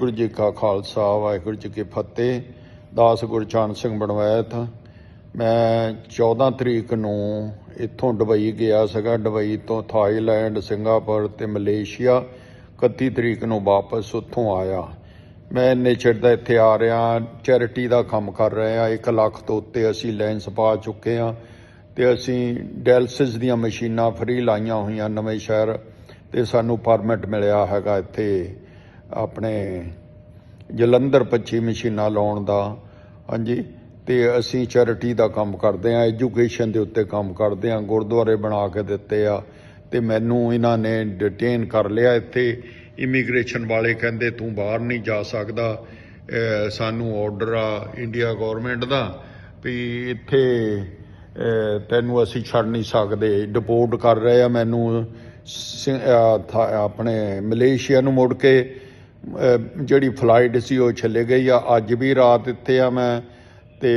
ਵਾਹਿਗੁਰੂ ਜੀ ਕਾ ਖਾਲਸਾ, ਵਾਹਿਗੁਰੂ ਜੀ ਕੀ ਫਤਿਹ। ਦਾਸ ਗੁਰਚਰਨ ਸਿੰਘ ਬਣਵੈਤ ਮੈਂ 14 ਤਰੀਕ ਨੂੰ ਇੱਥੋਂ ਦੁਬਈ ਗਿਆ ਸੀਗਾ। ਦੁਬਈ ਤੋਂ ਥਾਈਲੈਂਡ, ਸਿੰਗਾਪੁਰ ਤੇ ਮਲੇਸ਼ੀਆ। 31 ਤਰੀਕ ਨੂੰ ਵਾਪਸ ਉੱਥੋਂ ਆਇਆ। ਮੈਂ ਇੰਨੇ ਚਿਰ ਦਾ ਇੱਥੇ ਆ ਰਿਹਾ, ਚੈਰਿਟੀ ਦਾ ਕੰਮ ਕਰ ਰਹੇ ਆ 1 ਲੱਖ ਤੋਂ ਉੱਤੇ ਅਸੀਂ ਲੈਂਸ ਪਾ ਚੁੱਕੇ ਆ ਤੇ ਅਸੀਂ ਡੈਲਸਿਸ ਦੀਆਂ ਮਸ਼ੀਨਾਂ ਫਰੀ ਲਾਈਆਂ ਹੋਈਆਂ ਨਵੇਂ ਸ਼ਹਿਰ ਤੇ ਸਾਨੂੰ ਪਰਮਿਟ ਮਿਲਿਆ ਹੈਗਾ ਇੱਥੇ। ਆਪਣੇ ਜਲੰਧਰ 25 ਮਸ਼ੀਨਾਂ ਲਾਉਣ ਦਾ। ਹਾਂਜੀ, ਤੇ ਅਸੀਂ ਚੈਰਿਟੀ ਦਾ ਕੰਮ ਕਰਦੇ ਆ ਐਜੂਕੇਸ਼ਨ ਦੇ ਉੱਤੇ ਕੰਮ ਕਰਦੇ ਆ ਗੁਰਦੁਆਰੇ ਬਣਾ ਕੇ ਦਿੱਤੇ ਆ, ਤੇ ਮੈਨੂੰ ਇਹਨਾਂ ਨੇ ਡਿਟੇਨ ਕਰ ਲਿਆ ਇੱਥੇ। ਇਮੀਗ੍ਰੇਸ਼ਨ ਵਾਲੇ ਕਹਿੰਦੇ, ਤੂੰ ਬਾਹਰ ਨਹੀਂ ਜਾ ਸਕਦਾ। ਸਾਨੂੰ ਆਰਡਰ ਆ ਇੰਡੀਆ ਗਵਰਨਮੈਂਟ ਦਾ ਵੀ ਇੱਥੇ ਤੈਨੂੰ ਅਸੀਂ ਛੱਡ ਨਹੀਂ ਸਕਦੇ। ਡਿਪੋਰਟ ਕਰ ਰਹੇ ਆ ਮੈਨੂੰ ਸਿ- ਆਪਣੇ ਮਲੇਸ਼ੀਆ ਨੂੰ ਮੁੜ ਕੇ। ਜਿਹੜੀ ਫਲਾਈਟ ਸੀ ਉਹ ਚਲੇ ਗਈ ਆ। ਅੱਜ ਵੀ ਰਾਤ ਇੱਥੇ ਆ ਮੈਂ ਤੇ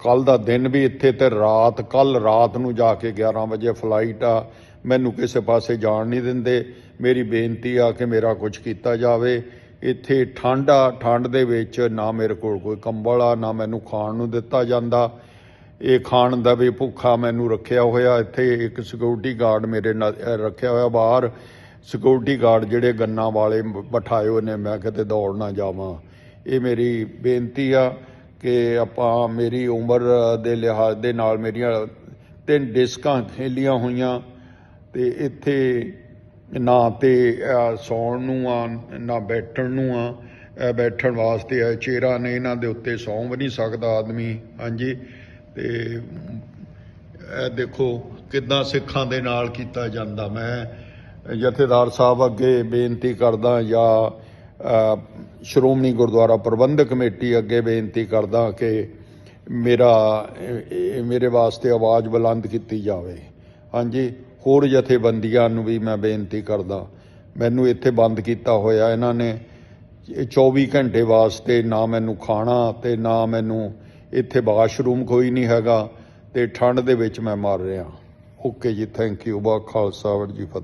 ਕੱਲ ਦਾ ਦਿਨ ਵੀ ਇੱਥੇ ਤੇ ਰਾਤ, ਕੱਲ ਰਾਤ ਨੂੰ ਜਾ ਕੇ 11 ਵਜੇ ਫਲਾਈਟ ਆ। ਮੈਨੂੰ ਕਿਸੇ ਪਾਸੇ ਜਾਣ ਨਹੀਂ ਦਿੰਦੇ। ਮੇਰੀ ਬੇਨਤੀ ਆ ਕਿ ਮੇਰਾ ਕੁਝ ਕੀਤਾ ਜਾਵੇ। ਇੱਥੇ ਠੰਡ ਆ, ਠੰਡ ਦੇ ਵਿੱਚ ਨਾ ਮੇਰੇ ਕੋਲ ਕੋਈ ਕੰਬਲ ਆ, ਨਾ ਮੈਨੂੰ ਖਾਣ ਨੂੰ ਦਿੱਤਾ ਜਾਂਦਾ। ਇਹ ਖਾਣ ਦਾ ਵੀ ਭੁੱਖਾ ਮੈਨੂੰ ਰੱਖਿਆ ਹੋਇਆ ਇੱਥੇ। ਇੱਕ ਸਿਕਿਉਰਿਟੀ ਗਾਰਡ ਮੇਰੇ ਨਾਲ ਰੱਖਿਆ ਹੋਇਆ ਬਾਹਰ। ਸਿਕਿਉਰਿਟੀ ਗਾਰਡ ਜਿਹੜੇ ਗੰਨਾ ਵਾਲੇ ਬਿਠਾਏ ਹੋਏ ਨੇ, ਮੈਂ ਕਿਤੇ ਦੌੜ ਨਾ ਜਾਵਾਂ। ਇਹ ਮੇਰੀ ਬੇਨਤੀ ਆ ਕਿ ਆਪਾਂ ਮੇਰੀ ਉਮਰ ਦੇ ਲਿਹਾਜ਼ ਦੇ ਨਾਲ ਮੇਰੀਆਂ ਤਿੰਨ ਡਿਸਕਾਂ ਖੇਲੀਆਂ ਹੋਈਆਂ ਤੇ ਇੱਥੇ ਨਾ ਤੇ ਸੌਣ ਨੂੰ ਆ, ਨਾ ਬੈਠਣ ਨੂੰ ਆ। ਇਹ ਬੈਠਣ ਵਾਸਤੇ ਇਹ ਚਿਹਰਾ ਨੇ ਇਹਨਾਂ ਦੇ ਉੱਤੇ ਸੌਂ ਵੀ ਨਹੀਂ ਸਕਦਾ ਆਦਮੀ, ਹਾਂਜੀ। ਤੇ ਇਹ ਦੇਖੋ ਕਿੱਦਾਂ ਸਿੱਖਾਂ ਦੇ ਨਾਲ ਕੀਤਾ ਜਾਂਦਾ ਮੈਂ। ਜਥੇਦਾਰ ਸਾਹਿਬ ਅੱਗੇ ਬੇਨਤੀ ਕਰਦਾ ਜਾਂ ਸ਼੍ਰੋਮਣੀ ਗੁਰਦੁਆਰਾ ਪ੍ਰਬੰਧਕ ਕਮੇਟੀ ਅੱਗੇ ਬੇਨਤੀ ਕਰਦਾ ਕਿ ਮੇਰਾ ਮੇਰੇ ਵਾਸਤੇ ਆਵਾਜ਼ ਬੁਲੰਦ ਕੀਤੀ ਜਾਵੇ। ਹਾਂਜੀ, ਹੋਰ ਜਥੇਬੰਦੀਆਂ ਨੂੰ ਵੀ ਮੈਂ ਬੇਨਤੀ ਕਰਦਾ। ਮੈਨੂੰ ਇੱਥੇ ਬੰਦ ਕੀਤਾ ਹੋਇਆ, ਇਹਨਾਂ ਨੇ ਇਹ 24 ਘੰਟੇ ਵਾਸਤੇ ਨਾ ਮੈਨੂੰ ਖਾਣਾ ਤੇ ਨਾ ਮੈਨੂੰ ਇੱਥੇ ਵਾਸ਼ਰੂਮ ਕੋਈ ਨਹੀਂ ਹੈਗਾ ਤੇ ਠੰਡ ਦੇ ਵਿੱਚ ਮੈਂ ਮਰ ਰਿਹਾ। ਓਕੇ ਜੀ, ਥੈਂਕ ਯੂ। ਬਾ ਖਾਲਸਾ ਵੜ ਜੀ ਫਤਿਹ।